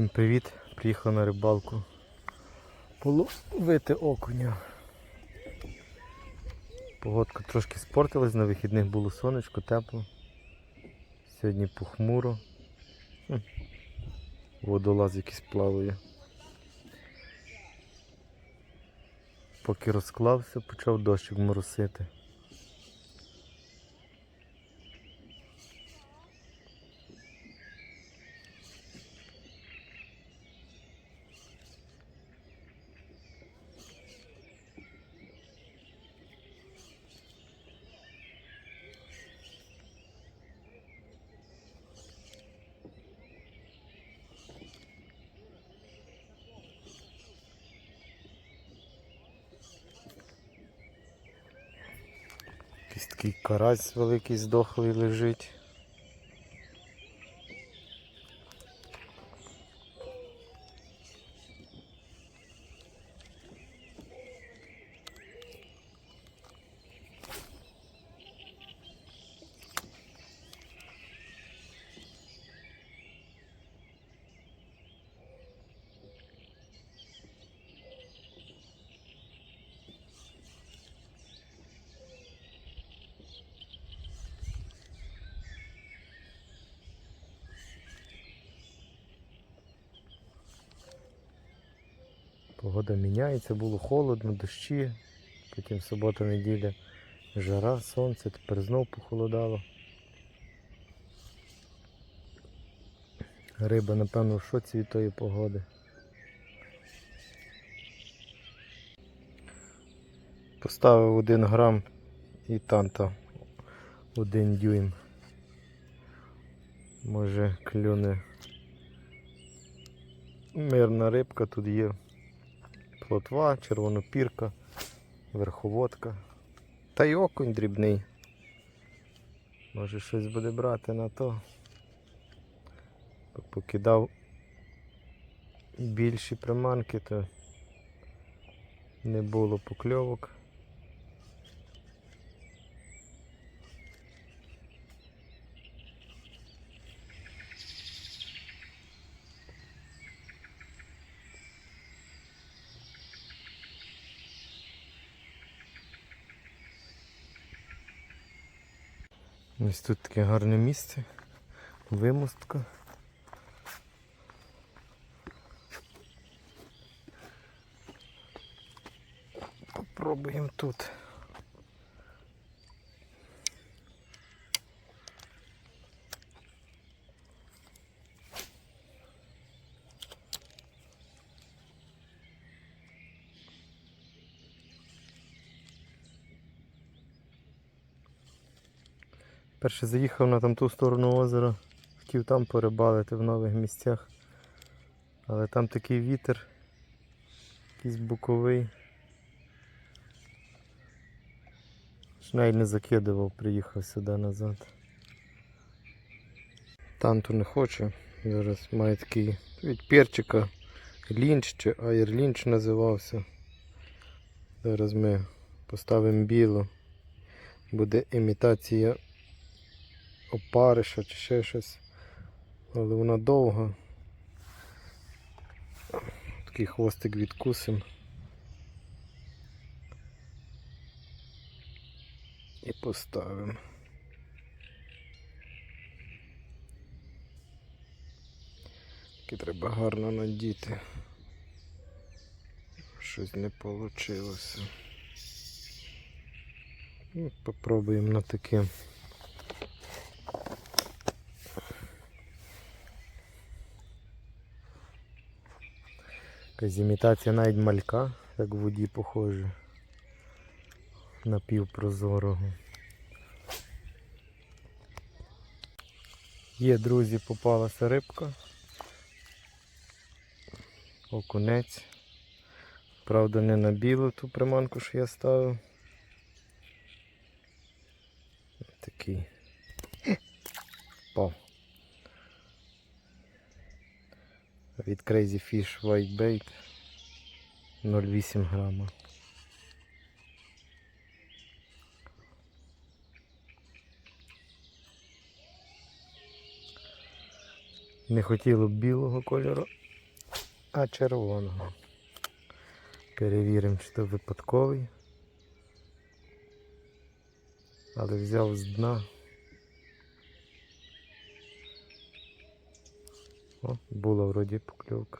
Всім привіт! Приїхав на рибалку половити окуня. Погодка трошки спортилась, на вихідних було сонечко, тепло. Сьогодні похмуро. Хм. Водолаз якийсь плаває. Поки розклався, почав дощик моросити. Такий карась великий здохлий лежить. Погода міняється, було холодно, дощі, потім субота, неділя, жара, сонце, тепер знов похолодало. Риба, напевно, в шоці від тої погоди. Поставив один грам і танта один дюйм. Може клюне мирна рибка тут є плотва, червонопірка, верховодка. Та й окунь дрібний. Може щось буде брати на то. Покидав більші приманки, то не було покльовок. Ось тут таке гарне місце, вимостка. Попробуємо тут. Перше заїхав на там ту сторону озера, хотів там порибалити в нових місцях. Але там такий вітер, якийсь буковий. Навіть не закидував, приїхав сюди назад. Танту не хочу. Зараз має такий від перчика лінч чи айрлінч називався. Зараз ми поставимо білу. Буде імітація опариша чи ще щось. Але вона довга. Такий хвостик відкусим. І поставимо. Тільки треба гарно надіти. Щось не вийшло. Ну, попробуємо на таке. Якась імітація навіть малька, як в воді похоже. Напівпрозорого. Є, друзі, попалася рибка. Окунець. Правда, не на білу ту приманку, що я ставив. Такий. Пав. Від Crazy Fish White Bait 0,8 грама. Не хотіло б білого кольору, а червоного. Перевіримо, чи то випадковий. Але взяв з дна. О, була вроді покльовка.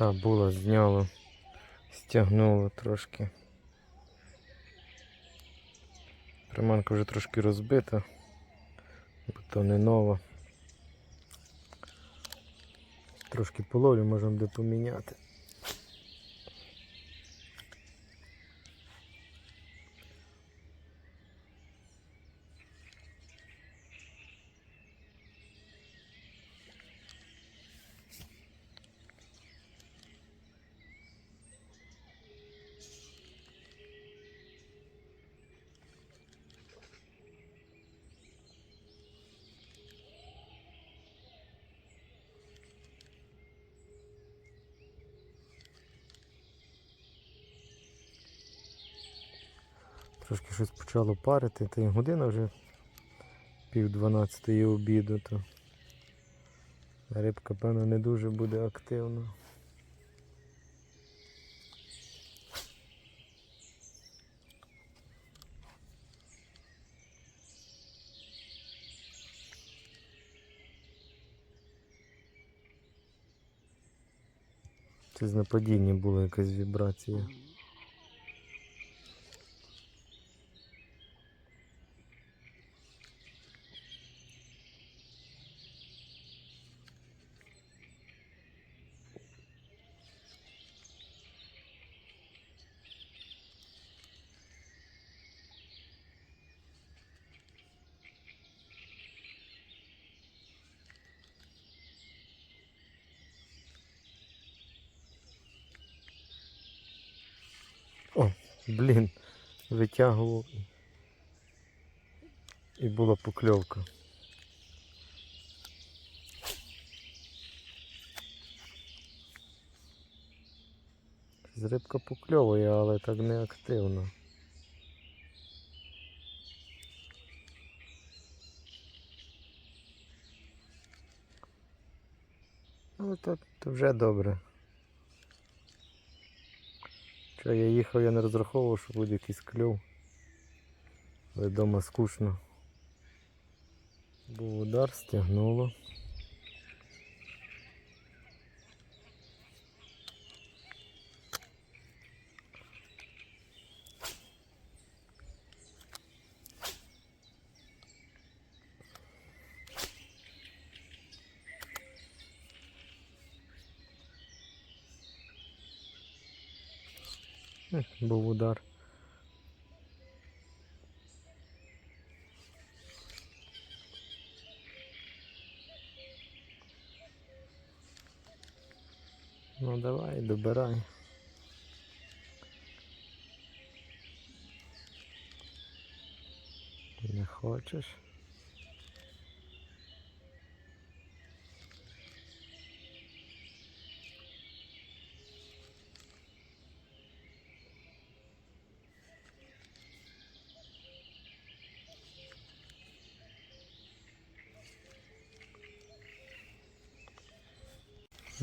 Та була, зняло, стягнуло трошки. Приманка вже трошки розбита, бо то не нова. Трошки половлю, можемо де поміняти. Трошки щось почало парити, та й година вже пів дванадцятої обіду, то рибка, певно, не дуже буде активна. Це на падінні була якась вібрація. О, блін, витягував і- була покльовка. З рибка покльовує, але так не активно. Ну, то, то вже добре. Що я їхав, я не розраховував, що буде якийсь кльов. Але вдома скучно. Був удар, стягнуло. Хм, Був удар. Ну давай, добирай. Не хочеш?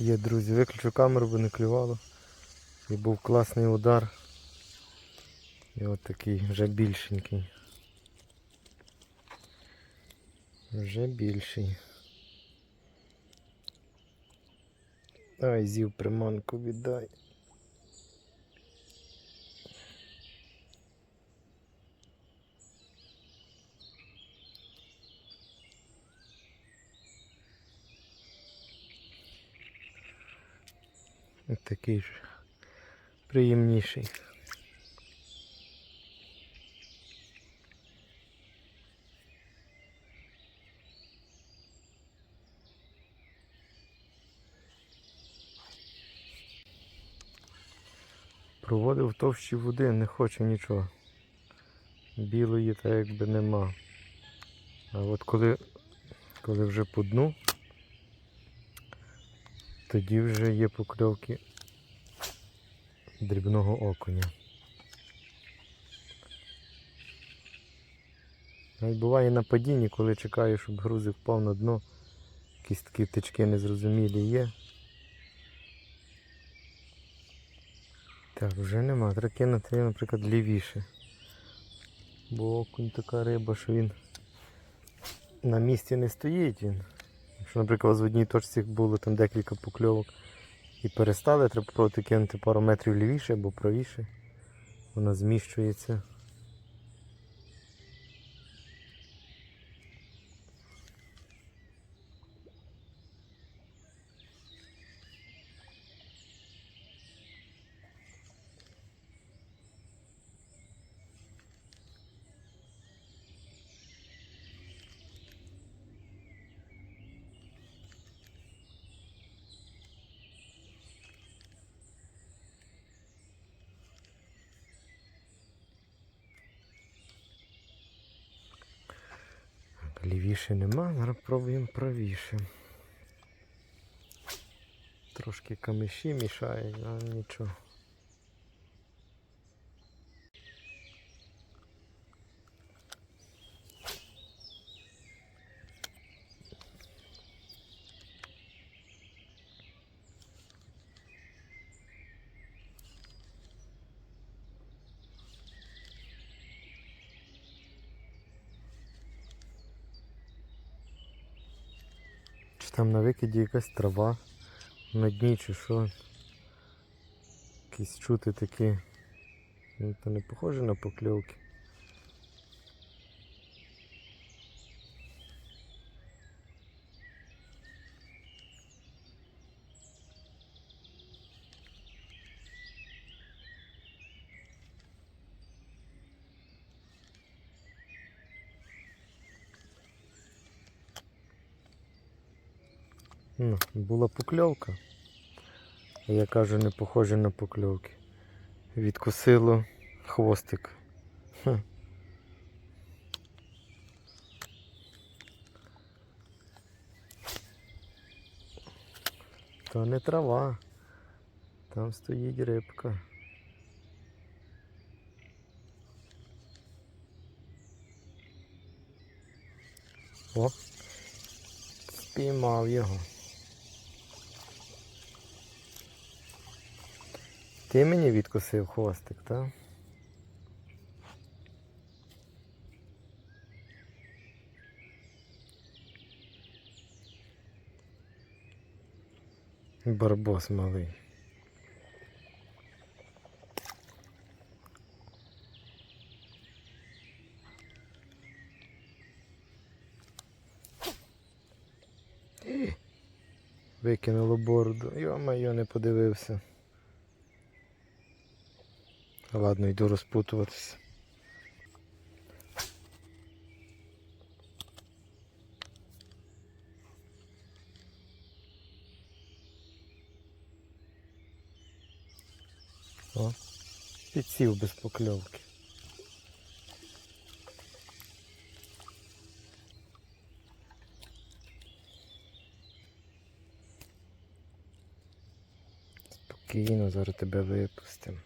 Є, друзі, виключу камеру, бо не клювало. І був класний удар. І от такий вже більшенький. Вже більший. Ай, зів приманку віддай. Такий ж приємніший. Проводив товщі води, не хоче нічого. Білої та якби нема. А от коли, коли вже по дну, тоді вже є покльовки дрібного окуня. Навіть буває на падінні, коли чекаю, щоб грузик впав на дно, якісь такі тички незрозумілі є. Так, вже нема. Треба кинути, наприклад, лівіше. Бо окунь така риба, що він на місці не стоїть. Якщо, наприклад, в одній точці було там декілька покльовок і перестали, треба проти кинути пару метрів лівіше або правіше. Вона зміщується. Лівіше нема, зараз пробуємо правіше. Трошки камиші мішають, але нічого. Чи там на викиді якась трава на дні чи що. Якісь чути такі. Ну, не похоже на покльовки. Ну, була покльовка. Я кажу, не похоже на покльовки. Відкусило хвостик. То не трава. Там стоїть рибка. О, спіймав його. Ти мені відкусив хвостик, так? Барбос малий. Викинуло бороду. Йо-моє, не подивився. Ладно, йду розпутуватися. О, підсів без покльовки. Спокійно, зараз тебе випустимо.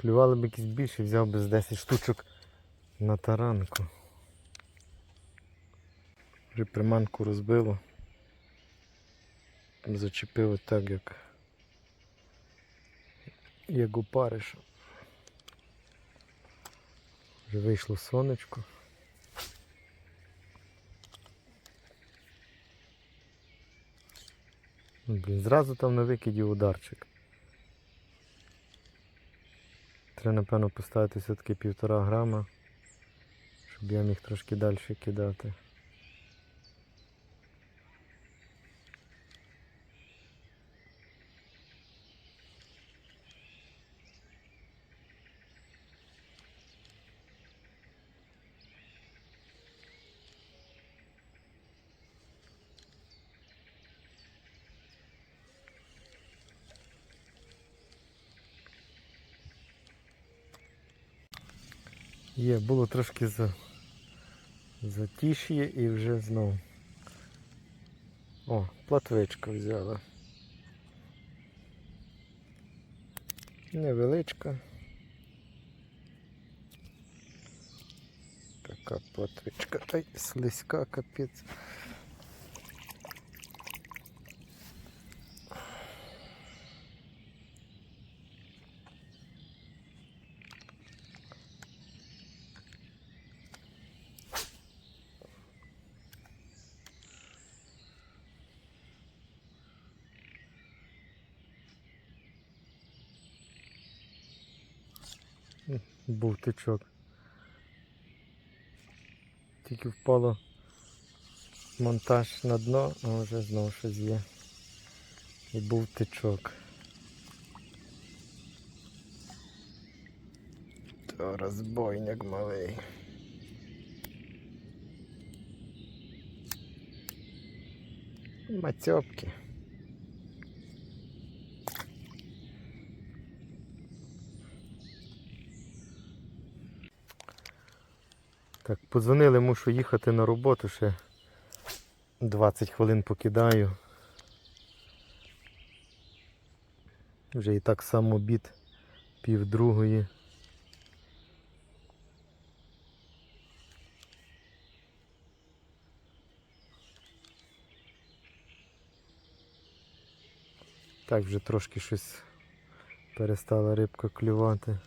Клювали б якісь більше, взяв би з 10 штучок на таранку. Вже приманку розбило. Зачепило так, як як у париша. Вже вийшло сонечко. Блін, зразу там на викиді ударчик. Треба, напевно, поставити все-таки півтора грама, щоб я міг трошки далі кидати. Було трошки за... затиш'є і вже знову. О, платвичка взяла. Невеличка. Така платвичка. Ай, слизька, капець. Був тичок. Тільки впало монтаж на дно, а вже знову щось є. І був тичок. То розбойник малий. Мацьопки. Так, подзвонили, мушу їхати на роботу ще 20 хвилин покидаю. Вже і так сам обід пів другої. Так вже трошки щось перестала рибка клювати.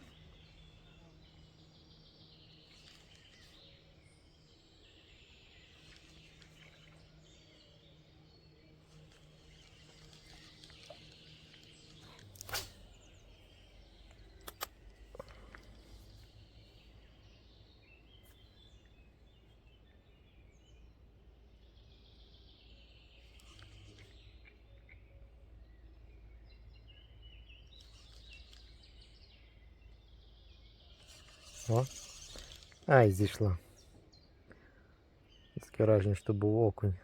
О. Ай, зійшла. Таке враження, що був окунь.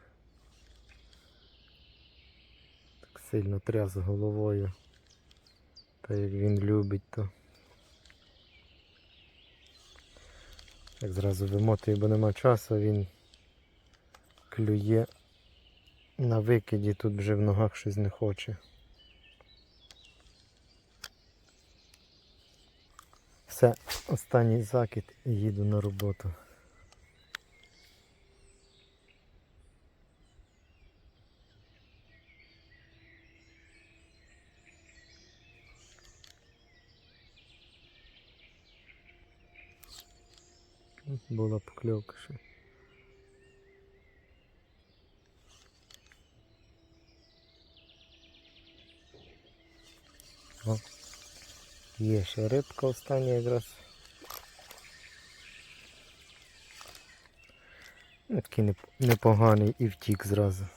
Так сильно тряс головою. Та як він любить, то. Так зразу вимотує, бо нема часу, він клює на викиді, тут вже в ногах щось не хоче. Все, останній закид і їду на роботу. Була покльовка ще. Є ще рибка остання якраз. Ну, Такий неп- непоганий і втік зразу.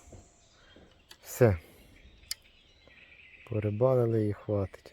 Все. Порибалили і хватить.